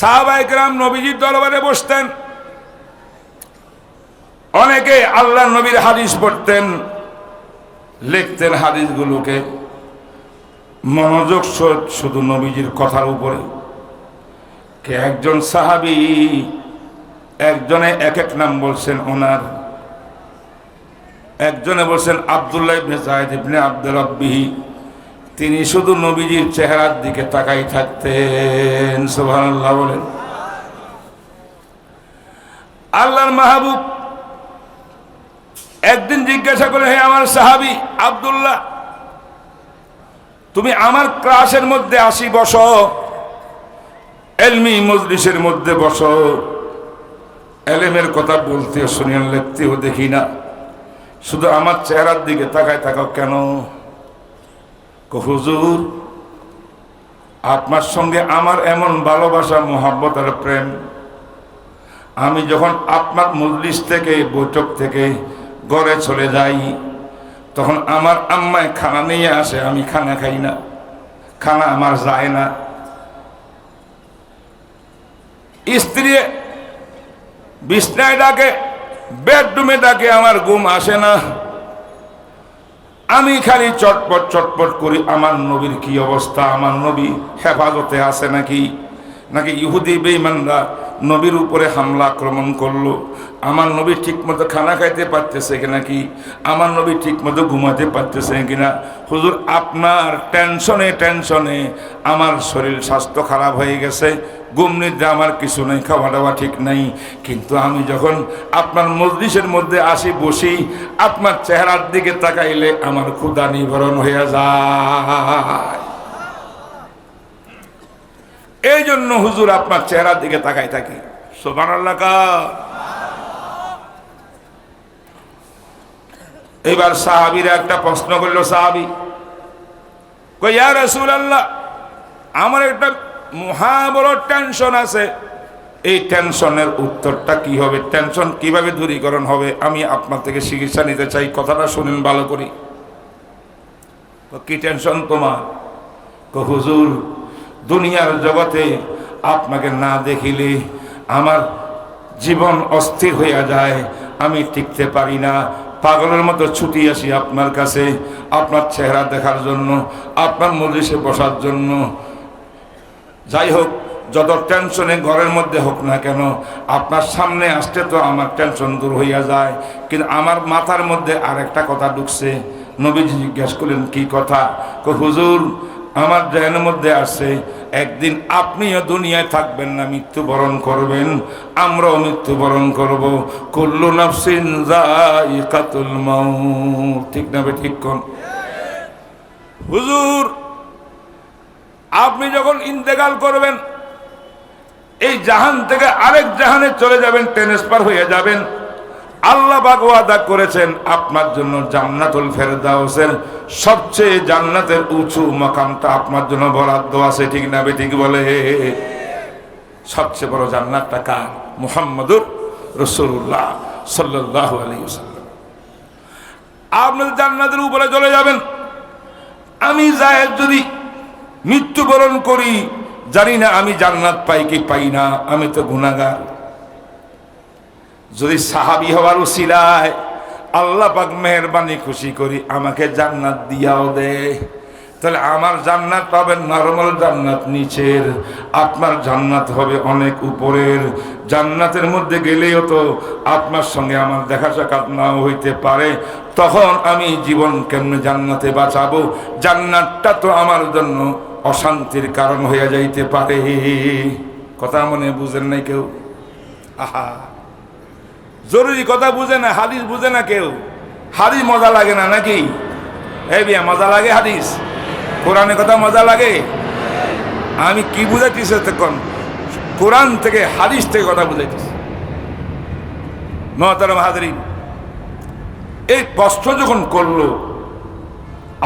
সাহাবাইকরাম নবীজির দরবারে বসতেন। অনেকে আল্লাহ নবীর হাদিস পড়তেন, লিখতেন হাদিসগুলোকে। মনোযোগ শুধু নবীজির কথার উপরে। কে একজন সাহাবি, একজনে এক এক নাম বলছেন ওনার। একজনে বলছেন আবদুল্লাহ ইবনে জায়েদ ইবনে আব্দুর রব্বিহি। তিনি শুধু নবীজির চেহারার দিকে তাকাই থাকতেন। সুবহানাল্লাহ বলেন। আল্লাহর মাহবুব একদিন জিজ্ঞাসা করে হে আমার সাহাবি আব্দুল্লাহ, তুমি আমার ক্লাসের মধ্যে আসি বসো, এলমি মজলিসের মধ্যে বসো। এলেমের কথা বলতে শুনিয়া লিখতেও দেখি না। শুধু আমার চেহারার দিকে তাকায় থাকো কেন? হুজুর, আপনার সঙ্গে আমার এমন ভালোবাসা, মোহাব্বত আর প্রেম। আমি যখন আপনার মজলিস থেকে, বৈঠক থেকে ঘরে চলে যাই, তখন আমার আম্মায় খানা নিয়ে আসে, আমি খানা খাই না। খানা আমার যায় না। স্ত্রী বিছনায় ডাকে, বেডরুমে ডাকে, আমার ঘুম আসে না। আমি খালি চটপট চটপট করি আমার নবীর কি অবস্থা? আমার নবী হেফাজতে আছে নাকি? নাকি ইহুদি বেইমানরা নবীর উপরে হামলা আক্রমণ করল? আমার নবী ঠিক মতো খানা খাইতে পারতেছে কিনা কি আমার নবী ঠিক মতো ঘুমাতে পারতেছে কিনা হুজুর, আপনার টেনশনে টেনশনে আমার শরীর স্বাস্থ্য খারাপ হয়ে গেছে। নিদ্রা আমার কিছু নেই, খাওয়া দাওয়া ঠিক নাই। কিন্তু আমি যখন আপনার মজলিসের মধ্যে আসি, বসি, আপনার চেহারার দিকে তাকাইলে আমার ক্ষুদা নিবারণ হয়ে যায়। এই জন্য হুজুর আপনার চেহারার দিকে তাকাই থাকি। সোমান এবার সাহাবিরা একটা প্রশ্ন করল, সাহাবি রসুল আল্লাহ আমার একটা মহা বড় টেনশন আছে। এই টেনশনের উত্তরটা কি হবে? টেনশন কীভাবে দূরীকরণ হবে? আমি আপনার থেকে চিকিৎসা নিতে চাই, কথাটা শুনেন ভালো করি। কি টেনশন তোমার? হুজুর দুনিয়ার জগতে আপনাকে না দেখিলে আমার জীবন অস্থির হইয়া যায়, আমি টিকতে পারি না। পাগলের মতো ছুটি আসি আপনার কাছে, আপনার চেহারা দেখার জন্য, আপনার মজলিসে বসার জন্য। যাই হোক, যত টেনশনে ঘরের মধ্যে হোক না কেন, আপনার সামনে আসতে তো আমার টেনশন দূর হইয়া যায়, কিন্তু আমার মাথার মধ্যে আরেকটা কথা ঢুকছে। নবীজি জিজ্ঞেস করলেন, কি কথা? হুজুর আমার জেনের মধ্যে আসে, একদিন আপনিও দুনিয়ায় থাকবেন না, মৃত্যুবরণ করবেন, আমরাও মৃত্যুবরণ করব। কুল্লু নাফসিন যায়িকাতুল মাউত। ঠিক না ঠিক কোন? হুজুর, আপনি যখন ইন্তেকাল করবেন, এই জাহান থেকে আরেক জাহানে চলে যাবেন, ট্রান্সফার হয়ে যাবেন। আল্লাহ বাগ ওয়াদা করেছেন, আপনার জন্য জান্নাতুল ফেরদাউসের সবচেয়ে জান্নাতের উঁচু মকামটা আপনার জন্য বরাদ্দ আছে, ঠিক না বে ঠিক বলে? সবচেয়ে বড় জান্নাতটা কার? মুহাম্মদুর রসুল্লাহ সাল্লাহ আলী আপনার জান্নাতের উপরে চলে যাবেন, আমি জায়েদ যদি মৃত্যুবরণ করি, জানি না আমি জান্নাত পাই কি পাই না, আমি তো গুণাগার যদি সাহাবি হওয়ার উসিলায় আল্লাহ পাক মেহরবানি খুশি করি, আমাকে জান্নাত দিয়াও দে। তাহলে আমার জান্নাত পাবেন নর্মাল জান্নাত নিচের, আপনার জান্নাত হবে অনেক উপরের। জান্নাতের মধ্যে গেলেও তো আপনার সঙ্গে আমার দেখা সাক্ষাৎ নাও হইতে পারে। তখন আমি জীবন কেমনে জান্নাতে বাঁচাবো? জান্নাতটা তো আমার জন্য অশান্তির কারণ হইয়া যাইতে পারে। কথা মনে বুঝেন নাই কেউ? আহা। জরুরি কথা বুঝে না, হাদিস বুঝে না কেউ। হাদিস মজা লাগে না নাকি? এই বিয়া মজা লাগে হাদিস? কোরআনে কথা মজা লাগে? আমি কি বুঝাইতেছি তখন কোরআন থেকে, হাদিস থেকে কথা বুঝাইতেছি। মহতারাম হাজরিন, এই প্রশ্ন যখন করল,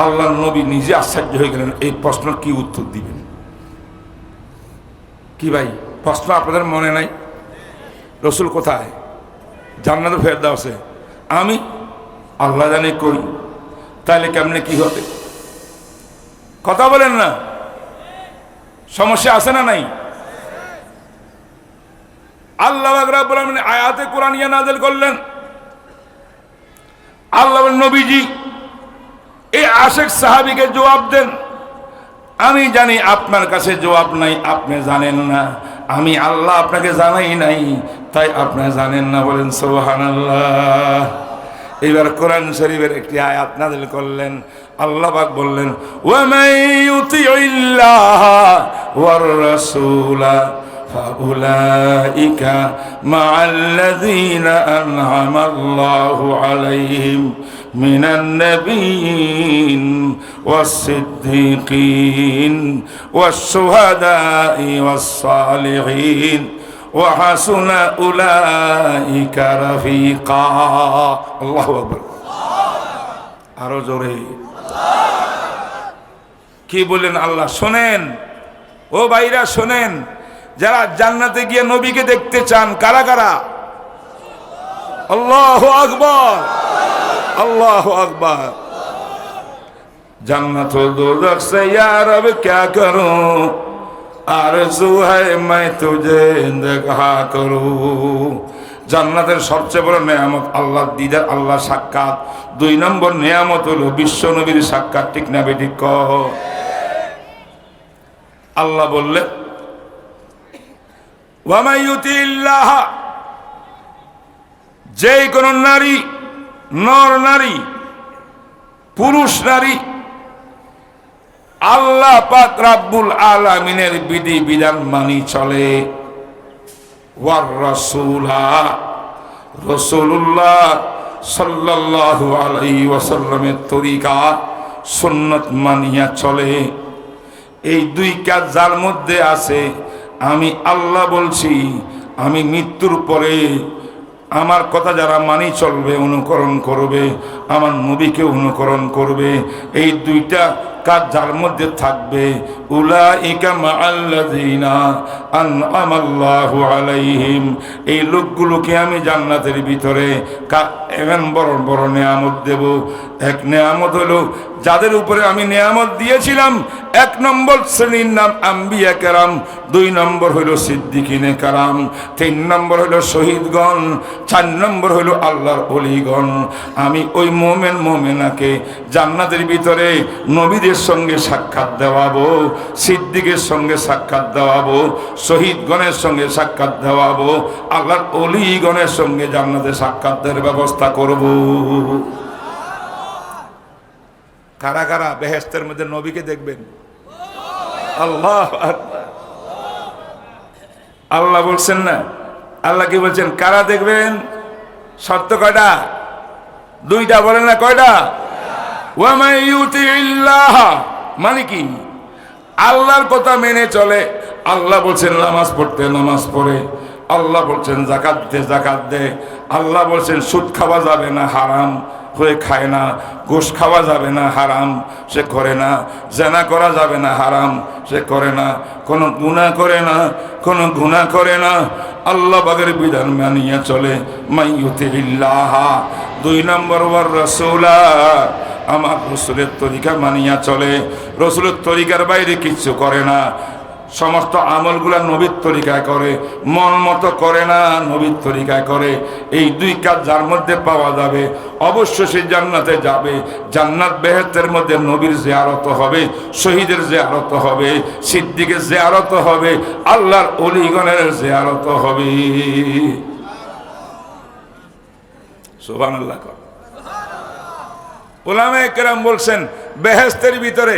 আল্লাহ নবী নিজে আশ্চর্য হয়ে গেলেন, এই প্রশ্ন কি উত্তর দিবেন? কি ভাই, প্রশ্ন আপনাদের মনে নাই? রসুল কোথায়? জান্নাতে ফের দেওয়া আছে। আমি আল্লাহ জানে কই। তাহলে কেমনে কি হবে? কথা বলেন না। সমস্যা আছে না নাই? আল্লাহ রাব্বুল আলামিন আয়াতে কোরআনিয়া নাযিল করলেন। আল্লাহ নবীজি, এই আশেক সাহাবীকে জবাব দেন। আমি জানি আপনার কাছে জবাব নাই, আপনি জানেন না। আমি আল্লাহ আপনাকে জানাই নাই, তাই আপনি জানেন না বলেন সোহান আল্লাহ এবার কোরআন শরীফের একটি আয়াত নাজিল করলেন, আল্লাহ পাক বললেন ওয়ামাই ইউতিইল্লাহ ওয়ার রাসূলা। فأولئك مع الذين أنعم الله عليهم من النبيين والصديقين والشهداء والصالحين وحسن أولئك رفيقا الله أكبر আরো জোরে কি বললেন আল্লাহ শোনেন ও ভাইরা শোনেন যারা জান্নাতে গিয়ে নবীকে দেখতে চান কারা কারা আল্লাহ আকবর अल्लाह अकबर जन्नत दोजख से यार अब क्या करूं आरज़ू है मैं तुझे देखा करूं জান্নাতের সবচেয়ে বড় নেয়ামত আল্লাহ দিদার আল্লাহ সাক্ষাৎ দুই নম্বর নেয়ামত হলো বিশ্ব নবীর সাক্ষাৎ ঠিক না বেঠিক কহ আল্লাহ বললেন ওয়ামাইয়ুতিল্লাহ যে কোন নারী, নর নারী, পুরুষ নারী, আল্লাহ পাক রাব্বুল আলামিনের বিধি বিধান মানি চলে। ওয়ার রাসূলা, রাসূলুল্লাহ সাল্লাল্লাহু আলাইহি ওয়াসাল্লামের তরিকা, সুন্নত মানিয়া চলে। এই দুই কাজ যার মধ্যে আছে আমি আল্লাহ বলছি, আমি মৃত্যুর পরে আমার কথা যারা মানি চলবে, অনুকরণ করবে, আমার নবীকে অনুকরণ করবে, এই দুইটা কাজ যার মধ্যে থাকবে আলাইহিম, এই লোকগুলোকে আমি জান্নাতের ভিতরে এমন বড় বড় নেয়ামত দেব। এক নেয়ামত হলো যাদের উপরে আমি নিয়ামত দিয়েছিলাম, এক নম্বর শ্রেণির নাম আম্বিয়া কেরাম, দুই নম্বর হইল সিদ্দিকিনে কারাম, তিন নম্বর হইল শহীদগণ, চার নম্বর হইল আল্লাহর অলিগণ। আমি ওই মোমেন মোমেনাকে জান্নাতের ভিতরে নবীদের সঙ্গে সাক্ষাৎ দেওয়াবো, সিদ্দিকের সঙ্গে সাক্ষাৎ দেওয়াবো, শহীদগণের সঙ্গে সাক্ষাৎ দেওয়াবো, আল্লাহর অলিগণের সঙ্গে জান্নাতে সাক্ষাতের ব্যবস্থা করব। কারা কারা বেহেস্তের মধ্যে নবীকে দেখবেন? আল্লাহ। আল্লাহ বলছেন না। আল্লাহ কি বলছেন? কারা দেখবেন? শর্ত কয়টা? দুইটা বলেন না কয়টা? মানে কি? আল্লাহর কথা মেনে চলে। আল্লাহ বলছেন, নামাজ পড়তে নামাজ পড়ে। আল্লাহ বলছেন জাকাত দে জাকাত দে। আল্লাহ বলছেন, সুদ খাওয়া যাবে না, হারাম। হয়ে খায় না গোশ খাওয়া যাবে না, হারাম, সে করে না। জেনা করা যাবে না, হারাম, সে করে না। কোনো গুণা করে না, কোনো গুণা করে না। আল্লাহ বাগের বিধান মানিয়ে চলে মাইয়ুতে দুই নম্বর, ওয়ার রসুলা আমার রসুলের তরিকা মানিয়া চলে। রসুলের তরিকার বাইরে কিচ্ছু করে না। সমস্ত আমলগুলা নবীর তরিকায় করে, মন মতো করে না নবীর তরিকায় করে। এই দুই কাজ যার মধ্যে পাওয়া যাবে অবশ্য সে জান্নাতে যাবে। জান্নাত বেহেতের মধ্যে নবীর জিয়ারত হবে, শহীদের জিয়ারত হবে, সিদ্দিকের জিয়ারত হবে, আল্লাহর অলিগণের জিয়ারত হবে। সুবান আল্লাহ ওলামে কেরাম বলছেন, বেহেস্তের ভিতরে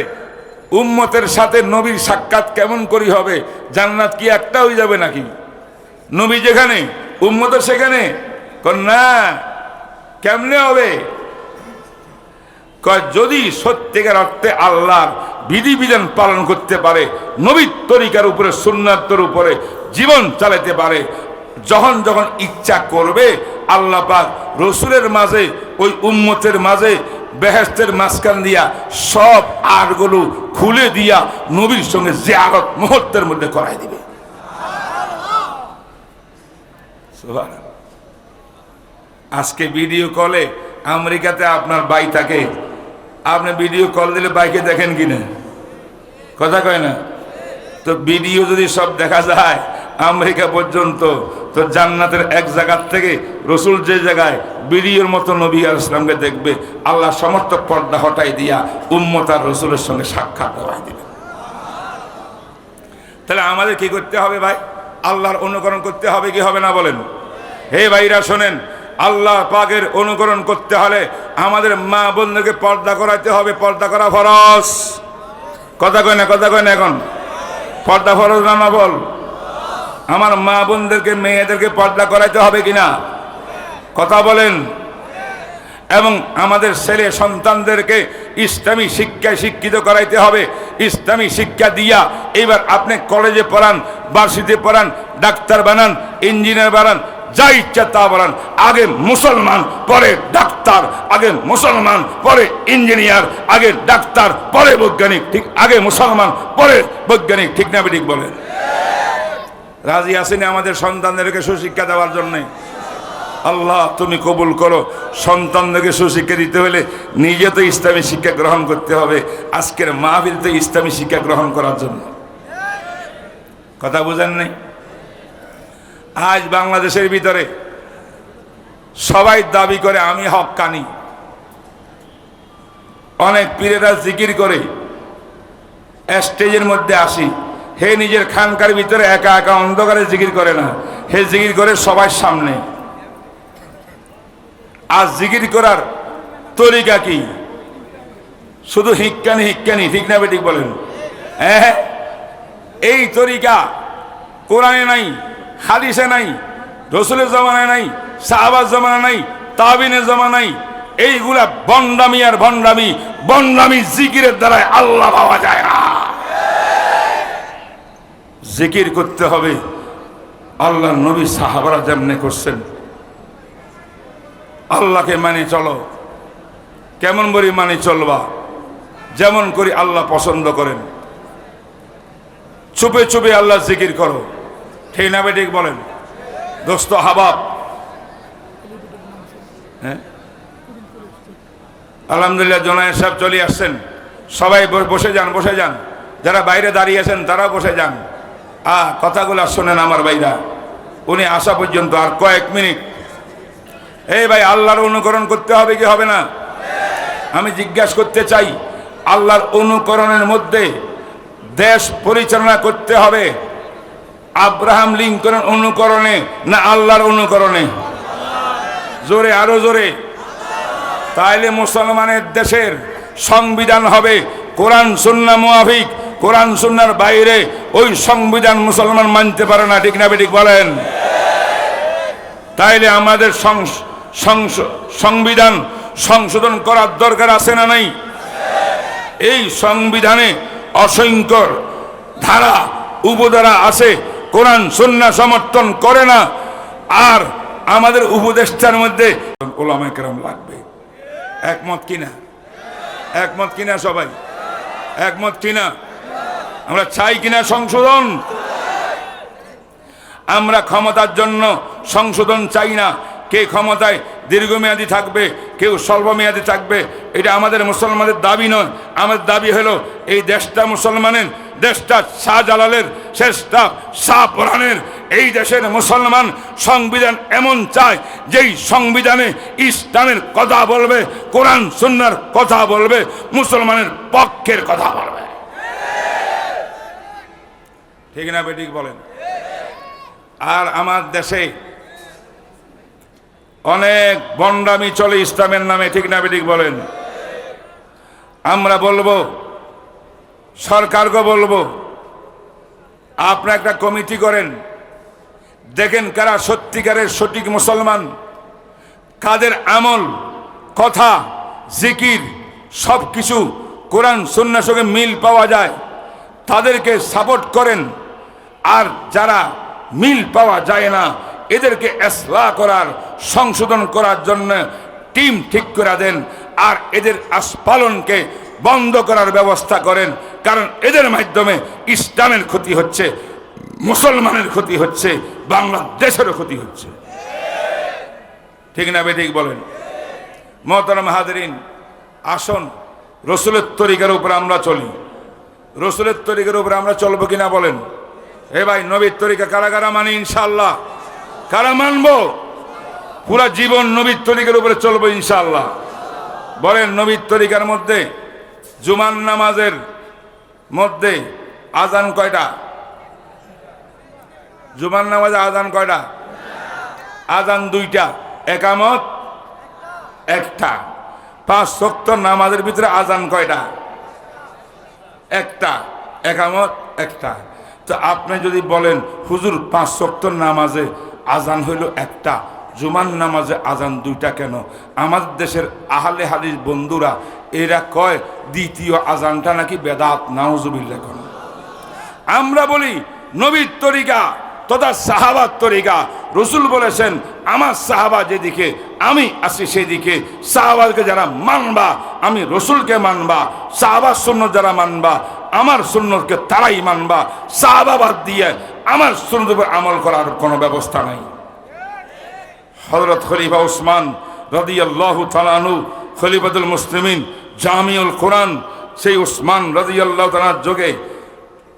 উম্মতের সাথে নবীর সাক্ষাৎ কেমন করি হবে? জান্নাত কি একটা হয়ে যাবে নাকি? নবী যেখানে উম্মতের সেখানে। না, কেমনে হবে? যদি সত্যিকার অর্থে আল্লাহর বিধিবিধান পালন করতে পারে, নবীর তরিকার উপরে, সুন্নাতর উপরে জীবন চালাতে পারে, যখন যখন ইচ্ছা করবে, আল্লাহ পাক রসুলের মাঝে, ওই উম্মতের মাঝে বেহেস্তের মাঝখান দিয়া সব আটগুলো খুলে দিয়া নবীর সঙ্গে জিয়ারত মুহূর্তের মধ্যে করাই দিবে। আজকে ভিডিও কলে আমেরিকাতে আপনার বাই থাকে। আপনি ভিডিও কল দিলে বাইকে দেখেন কিনা? কথা কয় না? তো ভিডিও যদি সব দেখা যায় আমেরিকা পর্যন্ত, তো জান্নাতের এক জায়গার থেকে রসুল যে জায়গায় বিড়ির মতো নবী আর ইসলামকে দেখবে, আল্লাহ সমর্থক পর্দা হটাই দিয়া উম্মত আর রসুলের সঙ্গে সাক্ষাৎ করাই দিবে। তাহলে আমাদের কি করতে হবে ভাই? আল্লাহর অনুকরণ করতে হবে কি হবে না বলেন? হে ভাইরা শোনেন, আল্লাহ পাকের অনুকরণ করতে হলে আমাদের মা বোনদেরকে পর্দা করাইতে হবে, পর্দা করা ফরস কথা কয় না, কথা কয় না এখন? পর্দা ফরজ না না বল? আমার মা বোনদেরকে, মেয়েদেরকে পর্দা করাইতে হবে কিনা? কথা বলেন। এবং আমাদের ছেলে সন্তানদেরকে ইসলামী শিক্ষায় শিক্ষিত করাইতে হবে। ইসলামী শিক্ষা দিয়া এবার আপনি কলেজে পড়ান বার্ষিতে পড়ান, ডাক্তার বানান, ইঞ্জিনিয়ার বানান, যা ইচ্ছা তা বানান। আগে মুসলমান, পরে ডাক্তার, আগে মুসলমান, পরে ইঞ্জিনিয়ার, আগে ডাক্তার, পরে বৈজ্ঞানিক, ঠিক আগে মুসলমান, পরে বৈজ্ঞানিক, ঠিক না ঠিক বলেন? রাজি আসেনি আমাদের সন্তানদেরকে সুশিক্ষা দেওয়ার জন্যে। আল্লাহ, তুমি কবুল করো। সন্তানদেরকে সুশিক্ষা দিতে হলে নিজে তো ইসলামী শিক্ষা গ্রহণ করতে হবে। আজকের মাহবিল তো ইসলামী শিক্ষা গ্রহণ করার জন্য। কথা বুঝেন নেই? আজ বাংলাদেশের ভিতরে সবাই দাবি করে, আমি হক্কানি অনেক পীরেরা জিকির করে, স্টেজের মধ্যে আসি। হে নিজের খানকার ভিতরে একা একা অন্ধকারে জিকির করে না। হে জিকির করে সবার সামনে। আর জিকির করার তরিকা কি? শুধু হিক্কানি হিক্কানি, ঠিক না বেঠিক বলেন? হ্যাঁ এই তরিকা কোরআনে নাই, হাদিসে নাই, রসুলের জমানায় নাই, সাহাবার জমানা নাই, তাবিনের জমা নাই, এইগুলা বন্ডামি আর ভণ্ডামি, বন্ডামি জিকিরের দ্বারাই আল্লাহ পাওয়া যায় না। জিকির করতে হবে। আল্লাহ নবী সাহাবারা যেমনে করছেন। আল্লাহকে মানে চলো। কেমন করি মানে চলবা? যেমন করি আল্লাহ পছন্দ করেন। চুপে চুপে আল্লাহ জিকির করো। ঠিক না বেঠিক বলেন? দোস্ত হাবাব। হ্যাঁ? আলহামদুলিল্লাহ জোনায়ের সাহেব চলে আসছেন। সবাই বসে যান বসে যান। যারা বাইরে দাঁড়িয়ে আছেন তারাও বসে যান। আ, কথাগুলো শোনেন আমার ভাইরা। উনি আসা পর্যন্ত আর কয়েক মিনিট। এই ভাই, আল্লাহর অনুকরণ করতে হবে কি হবে না? আমি জিজ্ঞাসা করতে চাই, আল্লাহর অনুকরণের মধ্যে দেশ পরিচালনা করতে হবে আব্রাহাম লিঙ্কনের অনুকরণে না আল্লাহর অনুকরণে? জোরে, আরও জোরে। তাইলে মুসলমানের দেশের সংবিধান হবে কোরআন সুন্না মুআফিক কোরআন সুন্নার বাইরে ওই সংবিধান মুসলমান মানতে পারে না, ঠিক না ঠিক বলেন? তাইলে আমাদের সংবিধান সংশোধন করার দরকার আছে না নাই? এই সংবিধানে অসংখ্য ধারা, উপধারা আছে, কোরআন সন্না সমর্থন করে না, আর আমাদের উপদেষ্টার মধ্যে লাগবে। একমত কিনা? একমত কিনা সবাই? একমত কিনা? আমরা চাই কিনা সংশোধন? আমরা ক্ষমতার জন্য সংশোধন চাই না। কে ক্ষমতায় দীর্ঘমেয়াদী থাকবে, কেউ স্বল্পমেয়াদী থাকবে, এটা আমাদের মুসলমানের দাবি নয়। আমাদের দাবি হলো, এই দেশটা মুসলমানের, দেশটা শাহজালালের শেষটা শাহ পরাণের এই দেশের মুসলমান সংবিধান এমন চায়, যেই সংবিধানে ইসলামের কথা বলবে, কোরআন, সুন্নার কথা বলবে, মুসলমানের পক্ষের কথা বলবে। ঠিক না বেঠিক বলেন। আর আমার দেশে অনেক বন্ডামি চলে ইসলামের নামে, ঠিক না বেঠিক বলেন। আমরা বলব সরকারকে বলব আপনার একটা কমিটি করেন, দেখেন কারা সত্যিকারের সঠিক মুসলমান, কাদের আমল, কথা, জিকির সব কিছু কোরআন, সুন্নার সঙ্গে মিল পাওয়া যায়, তাদেরকে সাপোর্ট করেন। আর যারা মিল পাওয়া যায় না, এদেরকে এসলা করার, সংশোধন করার জন্য টিম ঠিক করে দেন আর এদের আস্পালনকে বন্ধ করার ব্যবস্থা করেন। কারণ এদের মাধ্যমে ইসলামের ক্ষতি হচ্ছে, মুসলমানের ক্ষতি হচ্ছে, বাংলাদেশেরও ক্ষতি হচ্ছে। ঠিক না বেঠিক বলেন? মহতারাম হাজরিন, আসন, রসুলের তরিকার উপরে আমরা চলি। রসুলের তরিকার উপরে আমরা চলবো কিনা বলেন? এ ভাই, নবীর তরিকা কারা কারা মানে ইনশাল্লাহ কারা মানবো? পুরা জীবন নবীর তরিকার উপরে চলবো ইনশাল্লাহ বলেন, নবীর তরিকার মধ্যে জুমান নামাজের মধ্যে আজান কয়টা? জুমান নামাজে আজান কয়টা? আজান দুইটা। একামত একটা। পাঁচ শক্ত নামাজের ভিতরে আজান কয়টা? একটা। একামত একটা। তো আপনি যদি বলেন, হুজুর, পাঁচ শক্ত নামাজে আজান হইল একটা জুমান নামাজে আজান দুইটা কেন? আমাদের দেশের আহলে হাদিস বন্ধুরা, এরা কয়, দ্বিতীয় আজানটা নাকি বেদাত নাউজুবিল্লা কেন আমরা বলি, নবীর তরিকা তথা সাহাবার তরিকা। রসুল বলেছেন, আমার সাহাবা যেদিকে, আমি আসি সেদিকে। সাহাবাকে যারা মানবা, আমি রসুলকে মানবা। সাহাবার শূন্য যারা মানবা আমার শূন্যকে তারাই মানবা, সাহাবাবাদ দিয়ে আমার শূন্য আমল করার কোনো ব্যবস্থা নাই। হজরত খলিফা উসমান রদিয়াল্লাহু তালানু খলিফাতুল মুসলিমিন, জামিউল কোরআন, সেই উসমান রদিয়াল্লাহ তালার যোগে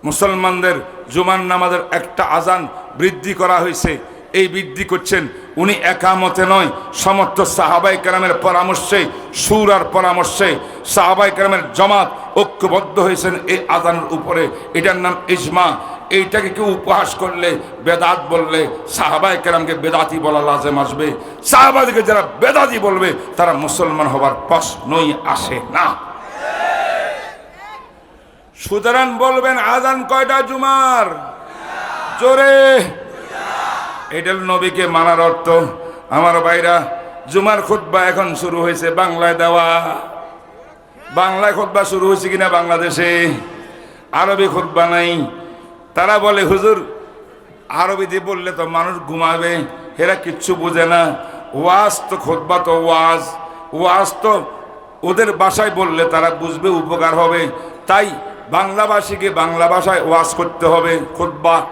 মুসলমানদের জুমান নামাজের একটা আজান বৃদ্ধি করা হয়েছে। এই বৃদ্ধি করছেন। উনি একামতে নয় সমর্থ সাহাবাই কেরামের পরামর্শে সুর আর পরামর্শে সাহাবাই কেরামের জমাত ঐক্যবদ্ধ হয়েছেন এই আজানের উপরে। এটার নাম ইজমা। এইটাকে কেউ উপহাস করলে, বেদাত বললে সাহাবাই কেরামকে বেদাতি বলা লাজেম আসবে। সাহাবাদিকে যারা বেদাতি বলবে, তারা মুসলমান হবার প্রশ্নই আসে না। সুতরাং বলবেন আজান কয়টা জুমার? জোরে। এটা নবীকে মানার অর্থ, আমার ভাইরা, জুমার খুতবা এখন শুরু হয়েছে বাংলায় দেওয়া। বাংলায় খুতবা শুরু হয়েছে কিনা বাংলাদেশে? আরবি খুতবা নাই। তারা বলে, হুজুর আরবিতে বললে তো মানুষ ঘুমাবে, এরা কিচ্ছু বোঝে না। ওয়াজ তো খুতবা তো ওয়াজ। ওয়াজ তো ওদের ভাষায় বললে তারা বুঝবে, উপকার হবে। তাই বাংলাভাষীকে বাংলা ভাষায় ওয়াজ করতে হবে, খুতবা।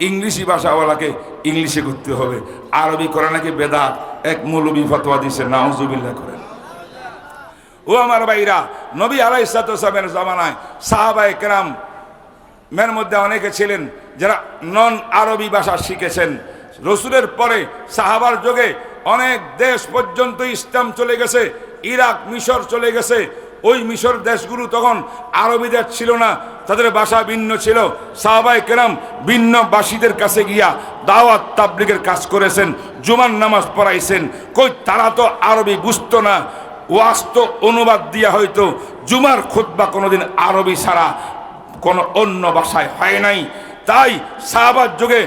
ইংলিশি ভাষাওয়ালাকে ইংলিশে করতে হবে। আরবি করে নাকি বেদাত। এক মৌলবি ফতোয়া দিছে নাউজুবিল্লাহ করেন। ও আমার ভাইরা, নবী আলাইসাতের জামানায় সাহাবাই কেরাম মের মধ্যে অনেকে ছিলেন যারা নন আরবি ভাষা শিখেছেন। রসুলের পরে সাহাবার যোগে অনেক দেশ পর্যন্ত ইসলাম চলে গেছে, ইরাক, মিশর চলে গেছে। ওই মিশর দেশগুলো তখন আরবিদের ছিল না, তাদের বাসা ভিন্ন ছিল। সাহাবাই কেরাম ভিন্ন বাসীদের কাছে গিয়া দাওয়াত তাবলিগের কাজ করেছেন জুমান নামাজ পড়াইছেন। কই তারা তো আরবি বুঝতো না ওয়াস্ত অনুবাদ দিয়া হয়তো জুমার খুতবা কোনোদিন আরবি ছাড়া কোনো অন্য ভাষায় হয় নাই। তাই সাহাবার যুগে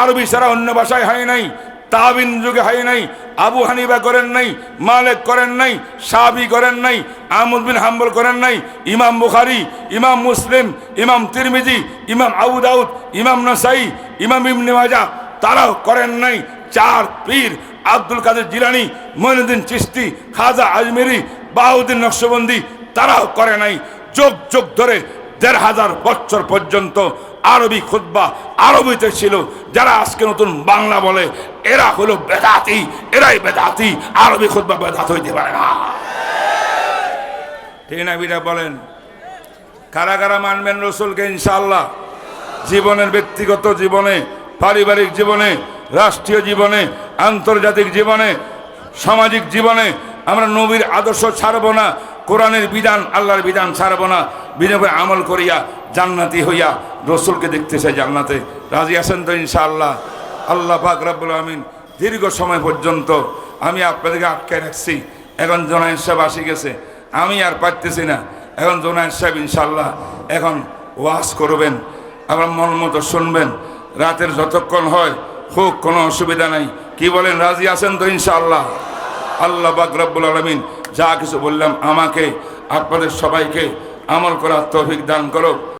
আরবি ছাড়া অন্য ভাষায় হয় নাই। তাবিন যুগে হয় নাই, আবু হানিবা করেন নাই, মালেক করেন নাই, সাবি করেন নাই আহমদ বিন হাম্বল করেন নাই, ইমাম বুখারি, ইমাম মুসলিম, ইমাম তিরমিজি, ইমাম আবু দাউদ, ইমাম নাসাই, ইমাম ইবনে মাজা তারাও করেন নাই। চার পীর, আব্দুল কাদের জিলানি মঈনুদ্দিন চিস্তি খাজা আজমেরি বাহুদ্দিন নকশবন্দি, তারাও করে নাই। যোগ যোগ ধরে দেড় হাজার বছর পর্যন্ত আরবি খুদ্া আরবিতে ছিল, যারা আজকে নতুন বাংলা বলে, এরা হলো বেদাতি, এরাই বেদাতি, আরবি খুদ্া বেদাত হইতে পারে না। ঠিক বলেন? কারা কারা মানবেন রসুলকে ইনশাল্লাহ জীবনের ব্যক্তিগত জীবনে, পারিবারিক জীবনে, রাষ্ট্রীয় জীবনে, আন্তর্জাতিক জীবনে, সামাজিক জীবনে, আমরা নবীর আদর্শ ছাড়বো না, কোরআনের বিধান, আল্লাহর বিধান ছাড়বো না বিনিয়োগে আমল করিয়া জান্নাতি হইয়া রসুলকে দেখতে চাই জান্নাতে। রাজি আছেন তো ইনশাআল্লাহ? আল্লাহ পাক রাব্বুল আমিন দীর্ঘ সময় পর্যন্ত আমি আপনাদেরকে আটকায় রাখছি। এখন জোনায়ের সাহেব আসি গেছে। আমি আর পারতেছি না। এখন জোনায়ের সাহেব ইনশাআল্লাহ এখন ওয়াজ করবেন আবার মন মতো শুনবেন। রাতের যতক্ষণ হয় হোক কোনো অসুবিধা নাই। কি বলেন, রাজি আছেন তো ইনশাআল্লাহ? আল্লাহ বাক রব্বুল আলমিন যা কিছু বললাম আমাকে, আপনাদের সবাইকে আমল করার তৌফিক দান করো